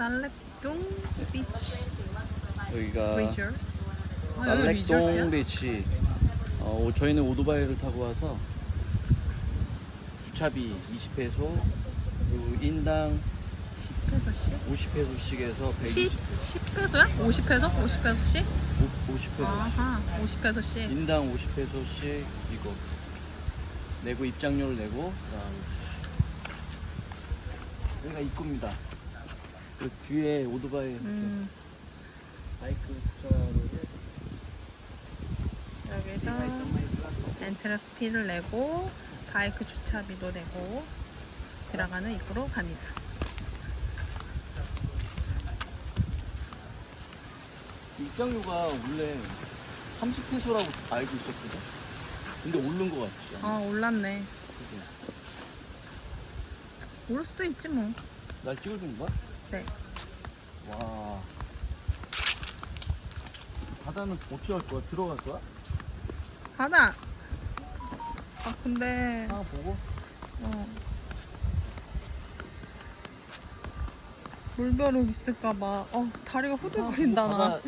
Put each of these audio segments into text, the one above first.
살렉둥 비치 여기가 리조트. 아, 여기 리조트야? 살렉동 비치. 어, 저희는 오토바이를 타고 와서 주차비 20페소 그리고 인당 10페소씩? 50페소씩에서 10? 10페소야? 50페소? 50페소씩? 50페소. 아하 50페소씩 인당 50페소씩 이거 내고 입장료를 내고 그다음 여기가 입구입니다. 그 뒤에 오토바이 음, 바이크 주차로 여기서 엔트러스 피를 내고 바이크 주차비도 내고 들어가는 입구로 갑니다 입장료가 원래 30페소라고 알고 있었거든. 근데 오른 거 같지? 않아? 아 올랐네 그지? 오를 수도 있지 뭐 날 찍어준 거야? 네. 와. 바다는 어떻게 할 거야? 들어갈 거야? 가다 아 근데 하나 보고? 어. 물벼룩 있을까봐 어 다리가 후들거린다 나 바다,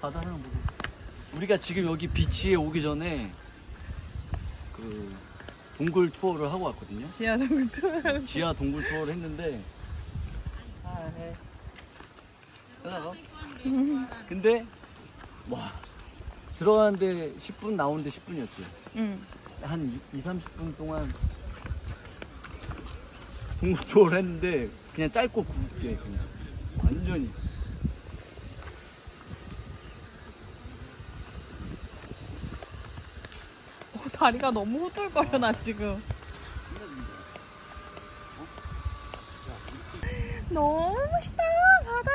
바다 하나 보고. 우리가 지금 여기 비치에 오기 전에 그 동굴 투어를 하고 왔거든요. 지하철 투어 지하 동굴 투어를 했는데 아, 네. 끝나가. 근데 와 들어가는데 10분 나오는데 10분이었지. 응 한 2, 30분 동안 투어를 했는데 그냥 짧고 굵게 그냥 완전히 어, 다리가 너무 후들거려 나 지금 너무 멋있다. 바다.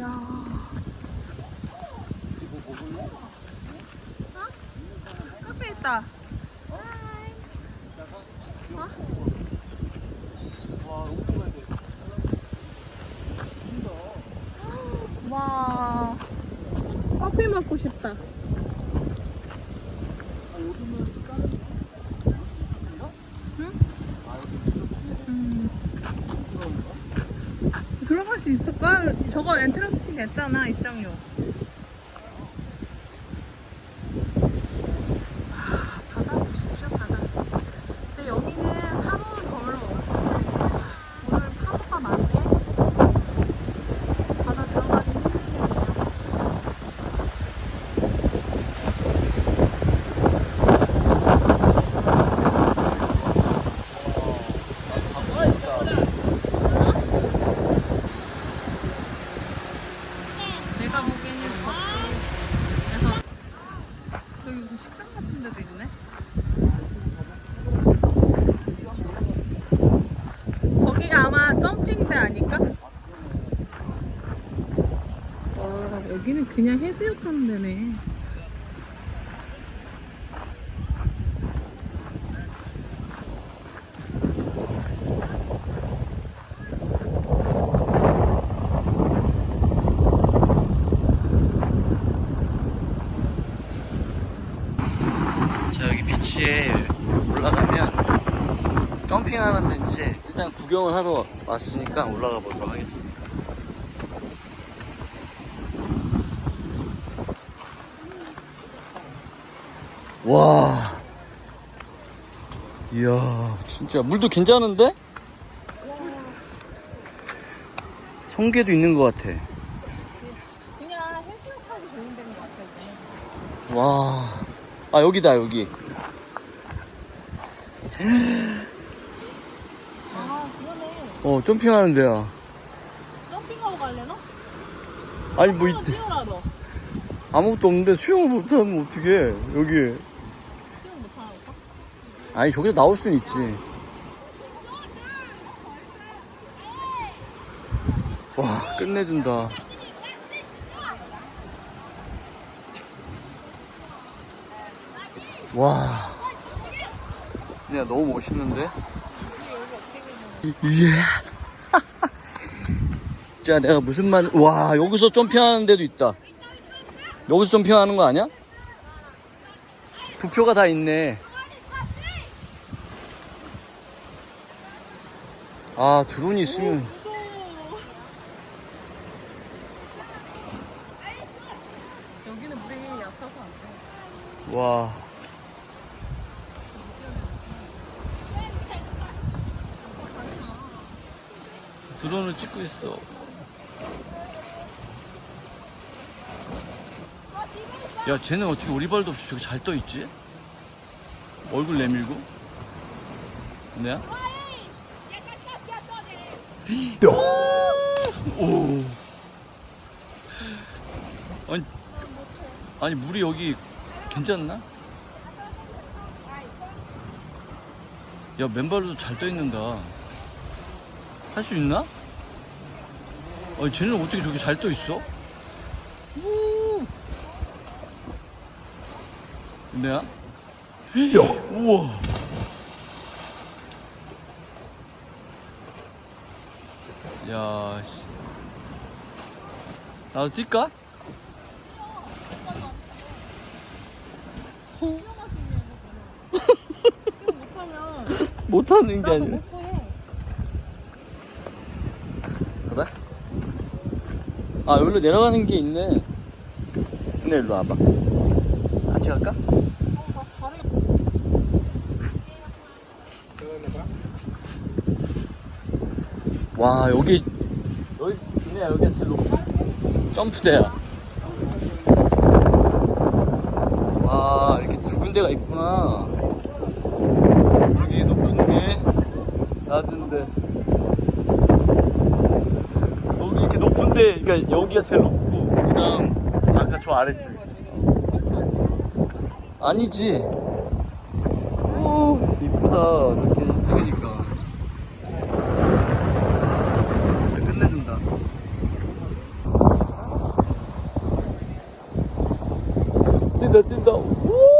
야. 뭐 먹을래? 카페 있다 와 너무 좋아야 돼. 와 커피 먹고 싶다 응? 음? 들어갈 수 있을까? 저거 엔트런스 피 냈잖아 입장료 아, 바다 보십시오 바다 근데 여기는 사람은 별로 없고 오늘 파도가 많네 바다 들어가기 힘들겠네요 내가 보기에는 저쪽에서 여기 무슨 식당 같은 데도 있네 거기가 아마 점핑대 아닐까? 와 여기는 그냥 해수욕 하는 데네 자 여기 비치에 올라가면 점핑하는 데인지 일단 구경을 하러 왔으니까 올라가 보도록 하겠습니다. 와, 이야, 진짜 물도 괜찮은데? 성게도 있는 것 같아. 그냥 해수욕 하기 좋은 데인 것 같아 와, 아 여기다 여기. 아 그러네 어, 점핑하는 데야. 점핑하고 갈래나? 아니 뭐 뛰어라 너 아무것도 없는데 수영을 못하면 어떡해 여기 수영 못하나 볼까? 아니 저기서 나올 수는 있지 와 끝내준다 와 그냥 너무 멋있는데? 예. 진짜 내가 무슨 말, 와, 여기서 점핑하는 데도 있다. 여기서 점핑하는 거 아니야? 부표가 다 있네. 아, 드론이 있으면. 여기는 물이 얕아서 안 돼. 와. 드론을 찍고 있어. 야, 쟤는 어떻게 오리발도 없이 저기 잘 떠 있지? 얼굴 내밀고? 내야? 오. 아니, 아니 물이 여기 괜찮나? 야 맨발로도 잘 떠 있는다. 할 수 있나? 아니 쟤는 어떻게 저기 잘떠 있어? 우. 내야? 우와. 야, 씨. 나도 뛸까? 못하면 못하는 게 아니라. 그래? 아, 여기로 내려가는 게 있네. 근데 일로 와봐. 같이 갈까? 와, 여기, 여기, 그냥 여기가 제일 높아. 점프대야. 와, 이렇게 두 군데가 있구나. 여기 높은데, 낮은데. 여기 이렇게 높은데, 그러니까 여기가 제일 높고, 그 다음, 아까 저 아래쪽. 아니지. 오, 이쁘다. 이렇게 찍으니까. 끝내준다. 뛴다, 뛴다. 우!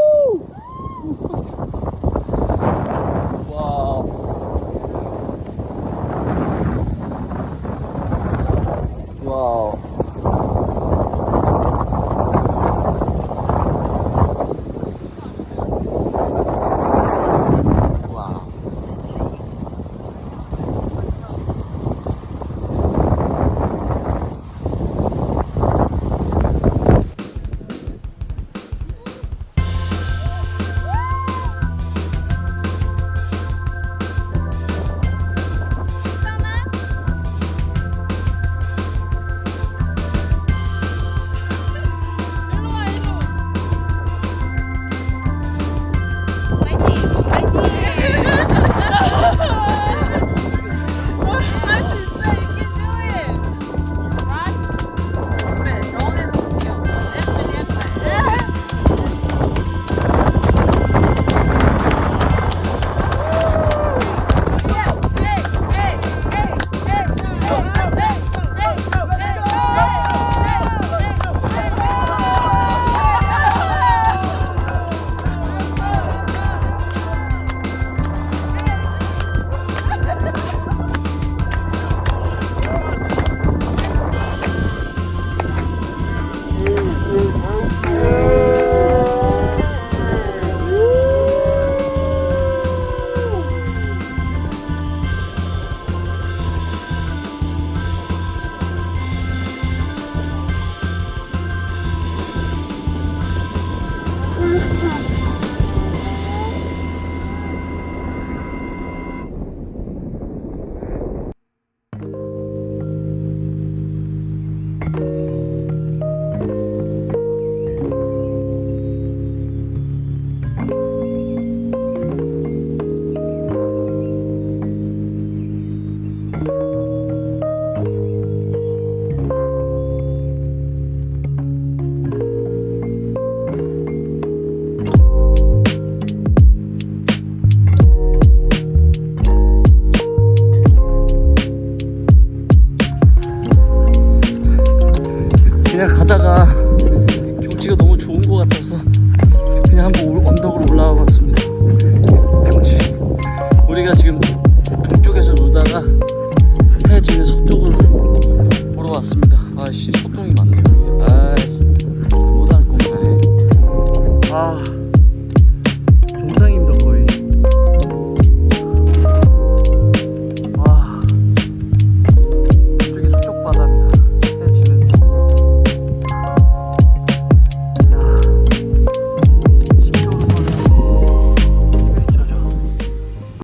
그냥 가다가 경치가 너무 좋은 것 같아서 그냥 한번 언덕으로 올라와 봤습니다. 경치. 우리가 지금 동쪽에서 놀다가 해지면서